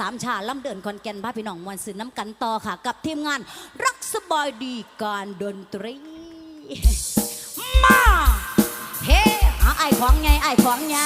สามชาล่ำเดินคอนแกนพาพี่น้องมวนสื่อน้ำกันต่อค่ะ กับทีมงานรักสบายดีการดนตรี มา เฮ้ไอของไงไอของไง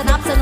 and ups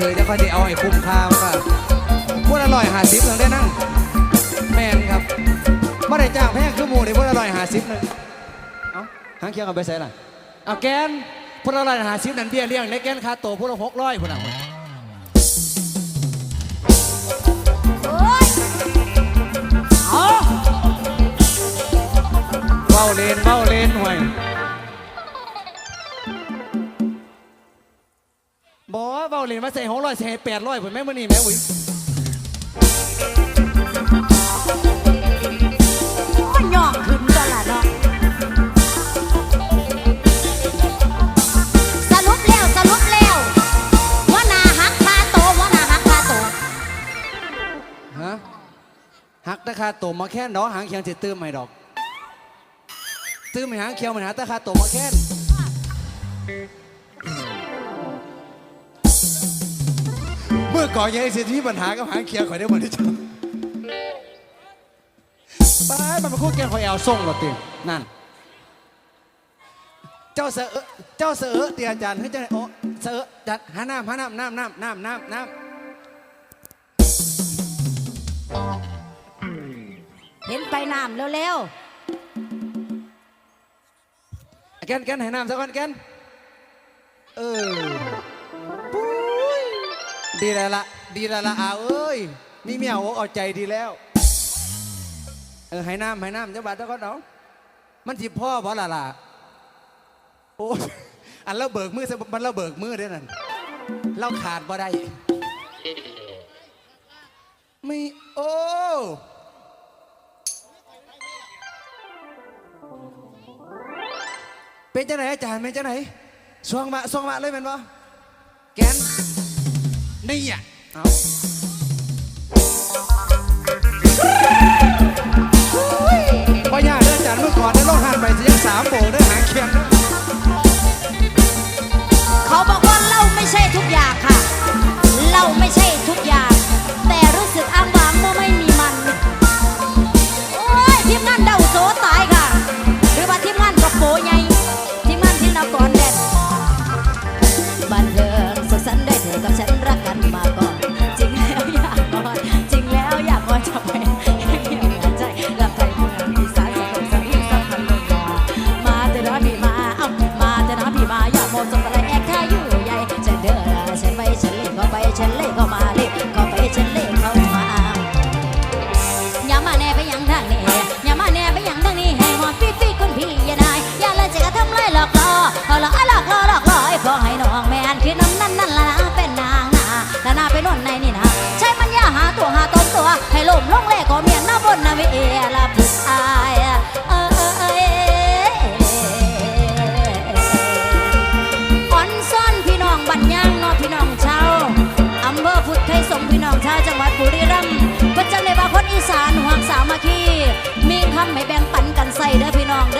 จ้างถูกเธอจะค่อยได้เอาให้คุ้มค่าค่ะพวกอร่อยหาซิปหนึ่งได้นั่งแมนครับไม่ได้จ้างแพงคือหมูนี่พวกอร่อยหาซิปหนึ่งเอ้าหางเคียงเอาไปใส่ล่ะเอาแกนพวกอร่อยหาซิปนั่นเบี้ยเลี้ยงในแกนค่าโตวพวกเราหกร้อยพวกนั้นโอ้ยเอาเบ้าเลนเบ้าเลนห่วย บอกว่าเบ้าเลนมาใส่หกร้อยใส่แปดร้อยผมแม่มื่อนี่แม่อุ้ยมันย่องขึ้นตลอดเนาะสรุปแล้วสรุปแล้วว่านาหักคาโตว่านาหักคาโตฮะหักราคาโตวมาแค่นเนาะหางเคียงจะตื้มให้ดอกตื้มให้หางเคียงมันหาราคาโตวมาแค่น เมื่อก่อนยังไอ้สิทธิปัญหากับหางเคียงข่อยได้หมดที่จ้าไปมันมาคู่แกงข่อยแอลส่งหรอตินั่น เจ้าเสือเจ้าเสือเตียอาจารย์ให้เจ้าโอ้เสือจัดหาน้ำหาน้ำน้ำน้ำน้ำน้ำน้ำเห็นไปน้ำเร็วแกนแกนให้น้ำสักคนแกน ดีแล้วละดีแล้วละอาเอ้ยมีเมียอกเอาใจดีแล้ว เออให้น้ำให้น้ำเจ้าบาทเจ้าก็น้องมันจีพ่อบ่ล่ะล่ะโอ้ยอันเราเบิกมือซะมันเราเบิกมือด้วยนั่นเราขาดบ่ได้ไม่โอ้เป็นจังไหนอาจารย์เป็นจังไหนสวงมาสวงมาเลยแมันบ่แกน นี่อะเอาพ่อยากเด้ออาจารย์เมื่อก่อนได้ลงหันไปจะยังสามโบเด้อหางเคียงเด้อ วิเอละผู้ชายเอ้ยอ่อนซ่อนพี่น้องบันย่างนอพี่น้องชาวอำเภอพุทธไทยสงพี่น้องชาวจังหวัดบุรีรัมย์ประจำในบาคนอีสานห่วงสามัคคีมีคำให้แบ่งปันกันใส่เด้อพี่น้องเด้อ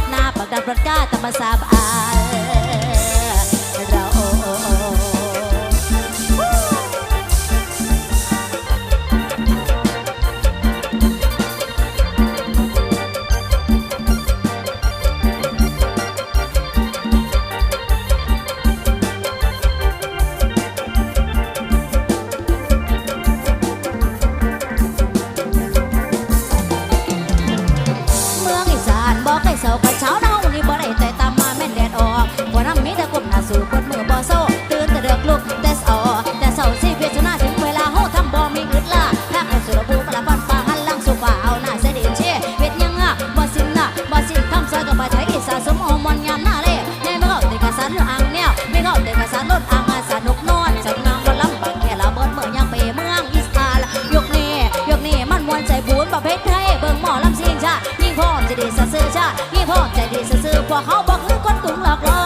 ลงไอ้หุ ซื้อชาติมีพ่อใจดีซื่อๆพวกเขาบอกคือคนกุ้งหลอกลอ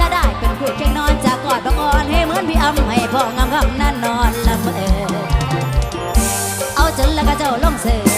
ก็ได้เป็นผู้แชีงนอนจากอดบังอ่อนให้เหมือนพี่อ้ำให้พ่องามๆนั่นนอนละเมอเอาจนแล้วก็เจ้าลงเสือ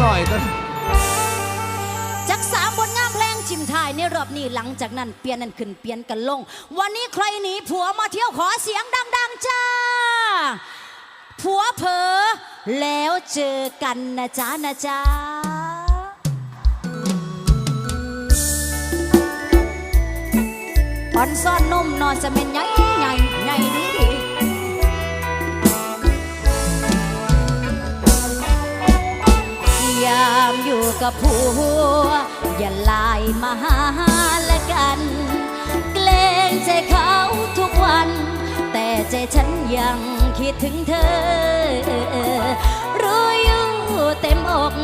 หน่อยก็จากสามบทงามเพลงจิมทายในรอบนี้หลังจากนั้นเปลี่ยนนั่นขึ้นเปลี่ยนกันลง วันนี้ใครหนีผัวมาเที่ยวขอเสียงดัง ๆ จ้า ผัวเผลอแล้วเจอกันนะจ๊ะนะจ๊ะอนซ่อนนมนอนจะเป็นใหญ่ใหญ่ใหญ่ดี กับผัว อย่าลายมาหาละกัน เกรงใจเขาทุกวัน แต่ใจฉันยังคิดถึงเธอ รู้อยู่เต็มอก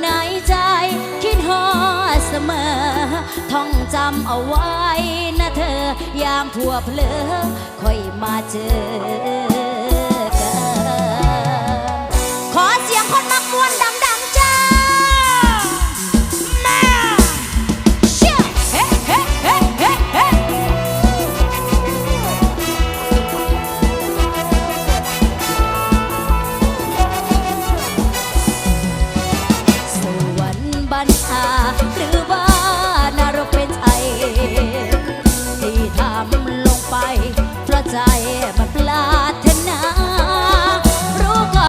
ในใจคิดหอเสมอ ท่องจำเอาไว้นะเธอ ยามผัวเพลอค่อยมาเจอ